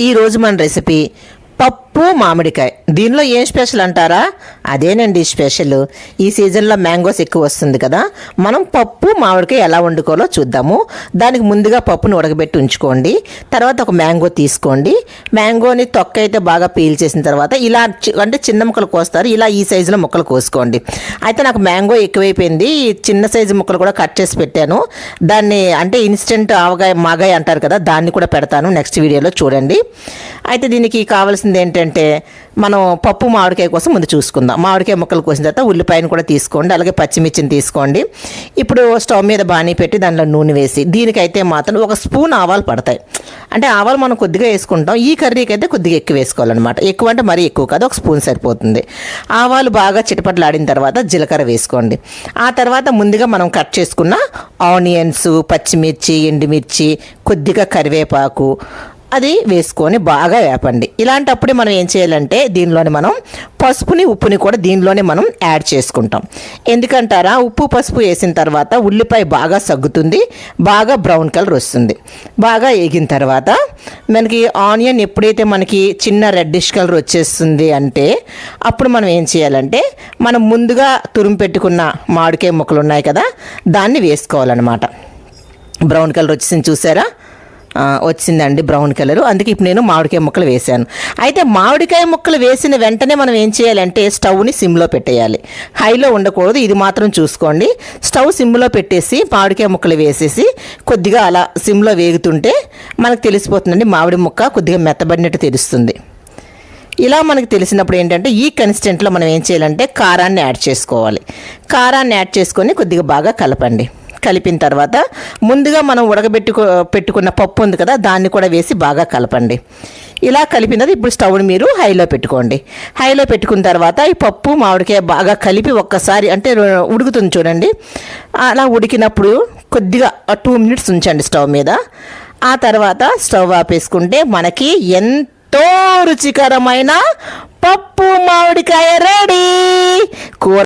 ఈరోజు మన రెసిపీ పప్పు మామిడికాయ. దీనిలో ఏం స్పెషల్ అంటారా? అదేనండి స్పెషల్. ఈ సీజన్లో మ్యాంగోస్ ఎక్కువ వస్తుంది కదా. మనం పప్పు మామిడికాయ ఎలా వండుకోవాలో చూద్దాము. దానికి ముందుగా పప్పును ఉడకబెట్టి ఉంచుకోండి. తర్వాత ఒక మ్యాంగో తీసుకోండి. మ్యాంగోని తొక్క అయితే బాగా పీల్ చేసిన తర్వాత ఇలా చి- అంటే చిన్న ముక్కలు కోస్తారు. ఇలా ఈ సైజులో ముక్కలు కోసుకోండి. అయితే నాకు మ్యాంగో ఎక్కువైపోయింది. చిన్న సైజు ముక్కలు కూడా కట్ చేసి పెట్టాను. దాన్ని అంటే ఇన్స్టెంట్ ఆవగాయ మాగాయ అంటారు కదా దాన్ని కూడా పెడతాను. నెక్స్ట్ వీడియోలో చూడండి. అయితే దీనికి కావాల్సింది ఏంటంటే మనం పప్పు మామిడికాయ కోసం ముందు చూసుకుందాం. మామిడికాయ ముక్కలు కోసిన తర్వాత ఉల్లిపాయను కూడా తీసుకోండి. అలాగే పచ్చిమిర్చిని తీసుకోండి. ఇప్పుడు స్టవ్ మీద బాణీ పెట్టి దానిలో నూనె వేసి దీనికైతే మాత్రం ఒక స్పూన్ ఆవాలు పడతాయి. అంటే ఆవాలు మనం కొద్దిగా వేసుకుంటాం. ఈ కర్రీకి అయితే కొద్దిగా ఎక్కువ వేసుకోవాలన్నమాట. ఎక్కువ అంటే మరీ ఎక్కువ కాదు. ఒక స్పూన్ సరిపోతుంది. ఆవాలు బాగా చిటపట్లాడిన తర్వాత జీలకర్ర వేసుకోండి. ఆ తర్వాత ముందుగా మనం కట్ చేసుకున్న ఆనియన్స్ పచ్చిమిర్చి ఎండుమిర్చి కొద్దిగా కరివేపాకు అది వేసుకొని బాగా వేపండి. ఇలాంటప్పుడే మనం ఏం చేయాలంటే దీనిలోని మనం పసుపుని ఉప్పుని కూడా దీనిలోనే మనం యాడ్ చేసుకుంటాం. ఎందుకంటారా? ఉప్పు పసుపు వేసిన తర్వాత ఉల్లిపాయ బాగా సగ్గుతుంది బాగా బ్రౌన్ కలర్ వస్తుంది. బాగా వేగిన తర్వాత మనకి ఆనియన్ ఎప్పుడైతే మనకి చిన్న రెడ్డిష్ కలర్ వచ్చేస్తుంది అంటే అప్పుడు మనం ఏం చేయాలంటే మనం ముందుగా తురుము పెట్టుకున్న మామిడికాయ ముక్కలు ఉన్నాయి కదా దాన్ని వేసుకోవాలన్నమాట. బ్రౌన్ కలర్ వచ్చేసింది చూసారా? వచ్చిందండి బ్రౌన్ కలర్. అందుకే ఇప్పుడు నేను మామిడికాయ ముక్కలు వేసాను అయితే మామిడికాయ ముక్కలు వేసిన వెంటనే మనం ఏం చేయాలంటే స్టవ్ని సిమ్లో పెట్టేయాలి. హైలో ఉండకూడదు ఇది మాత్రం చూసుకోండి. స్టవ్ సిమ్లో పెట్టేసి మామిడికాయ ముక్కలు వేసేసి కొద్దిగా అలా సిమ్లో వేగుతుంటే మనకు తెలిసిపోతుందండి మామిడి ముక్క కొద్దిగా మెత్తబడినట్టు తెలుస్తుంది. ఇలా మనకు తెలిసినప్పుడు ఏంటంటే ఈ కన్స్టెంట్లో మనం ఏం చేయాలంటే కారాన్ని యాడ్ చేసుకోవాలి. కారాన్ని యాడ్ చేసుకొని కొద్దిగా బాగా కలపండి. కలిపిన తర్వాత ముందుగా మనం ఉడకబెట్టుకో పెట్టుకున్న పప్పు ఉంది కదా దాన్ని కూడా వేసి బాగా కలపండి. ఇలా కలిపినది ఇప్పుడు స్టవ్ని మీరు హైలో పెట్టుకోండి. హైలో పెట్టుకున్న తర్వాత ఈ పప్పు మామిడికాయ బాగా కలిపి ఒక్కసారి అంటే ఉడుకుతుంది చూడండి. అలా ఉడికినప్పుడు కొద్దిగా టూ మినిట్స్ ఉంచండి స్టవ్ మీద. ఆ తర్వాత స్టవ్ ఆపేసుకుంటే మనకి ఎంతో రుచికరమైన పప్పు మామిడికాయ రెడీ. కూర